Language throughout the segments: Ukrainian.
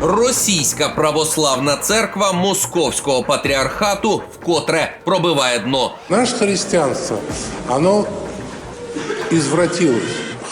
Російська православна церква Московського патріархату вкотре пробиває дно. Наше христианство, оно извратилось.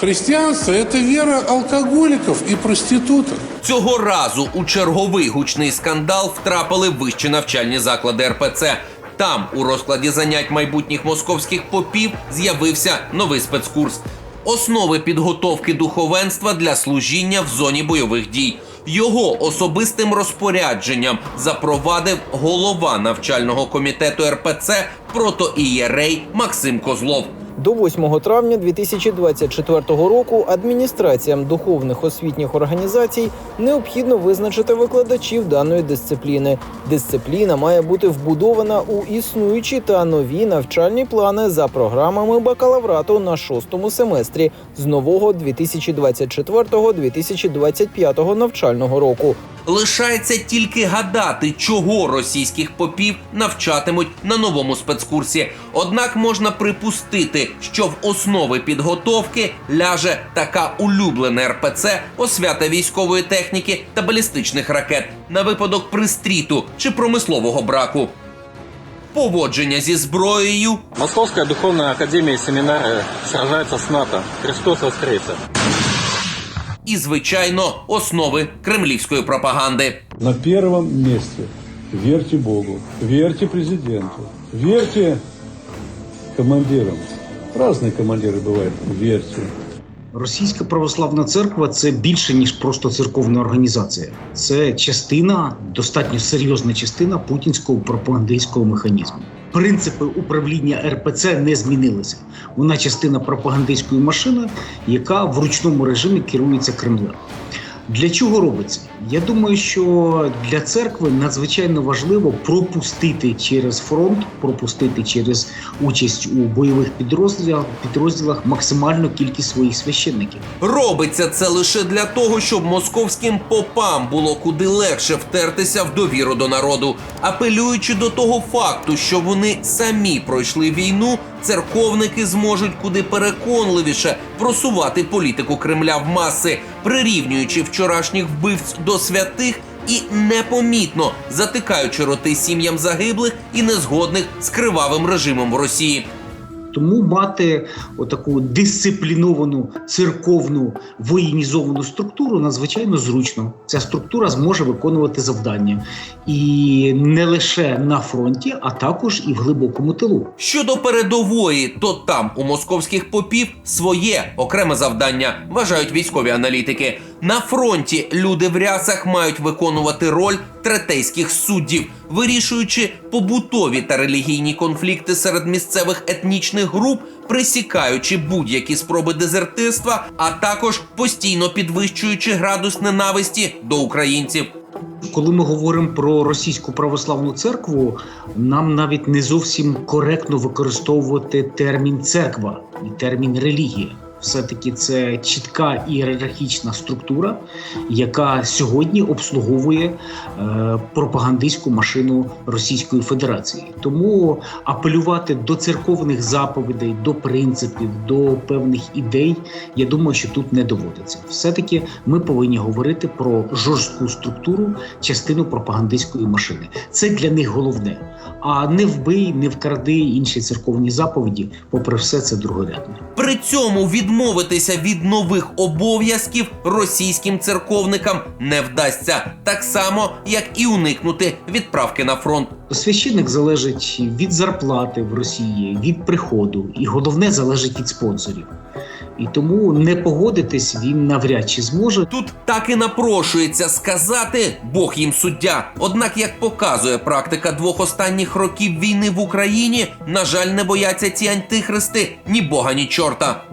Христианство – это вера алкоголиков и проституток. Цього разу у черговий гучний скандал втрапили вищі навчальні заклади РПЦ. Там, у розкладі занять майбутніх московських попів, з'явився новий спецкурс. Основи підготовки духовенства для служіння в зоні бойових дій. Його особистим розпорядженням запровадив голова навчального комітету РПЦ протоієрей Максим Козлов. До 8 травня 2024 року адміністраціям духовних освітніх організацій необхідно визначити викладачів даної дисципліни. Дисципліна має бути вбудована у існуючі та нові навчальні плани за програмами бакалаврату на шостому семестрі з нового 2024-2025 навчального року. Лишається тільки гадати, чого російських попів навчатимуть на новому спецкурсі. Однак можна припустити, що в основи підготовки ляже така улюблена РПЦ освята військової техніки та балістичних ракет на випадок пристріту чи промислового браку. Поводження зі зброєю Московская духовная академия и семинары сражается с НАТО. Христос воскресе! і, звичайно, основи кремлівської пропаганди. На первом месте верьте Богу, верьте президенту, верьте командирам. Разные командиры бывают, верьте. Російська православна церква це більше ніж просто церковна організація. Це частина, достатньо серйозна частина путінського пропагандистського механізму. Принципи управління РПЦ не змінилися. Вона частина пропагандистської машини, яка в ручному режимі керується Кремлем. Для чого робиться? Я думаю, що для церкви надзвичайно важливо пропустити через фронт, пропустити через участь у бойових підрозділах, підрозділах максимальну кількість своїх священників. Робиться це лише для того, щоб московським попам було куди легше втертися в довіру до народу, апелюючи до того факту, що вони самі пройшли війну, церковники зможуть куди переконливіше просувати політику Кремля в маси, прирівнюючи вчорашніх вбивць до святих. І непомітно затикаючи роти сім'ям загиблих і незгодних з кривавим режимом в Росії. Тому мати отаку дисципліновану церковну воєнізовану структуру надзвичайно зручно. Ця структура зможе виконувати завдання і не лише на фронті, а також і в глибокому тилу. Щодо передової, то там у московських попів своє окреме завдання, вважають військові аналітики. На фронті люди в рясах мають виконувати роль третейських суддів, вирішуючи побутові та релігійні конфлікти серед місцевих етнічних груп, присікаючи будь-які спроби дезертирства, а також постійно підвищуючи градус ненависті до українців. Коли ми говоримо про російську православну церкву, нам навіть не зовсім коректно використовувати термін церква і термін релігія. Все-таки це чітка ієрархічна структура, яка сьогодні обслуговує е, пропагандистську машину Російської Федерації. Тому апелювати до церковних заповідей, до принципів, до певних ідей, я думаю, що тут не доводиться. Все-таки ми повинні говорити про жорстку структуру, частину пропагандистської машини. Це для них головне. А не вбий, не вкради інші церковні заповіді, попри все, це другорядне. При цьому відмовитися від нових обов'язків російським церковникам не вдасться, так само як і уникнути відправки на фронт. Священник залежить від зарплати в Росії, від приходу, і головне залежить від спонсорів. І тому не погодитись він навряд чи зможе. Тут так і напрошується сказати Бог їм суддя. Однак, як показує практика двох останніх років війни в Україні, на жаль, не бояться ці антихристи ні Бога, ні чорта.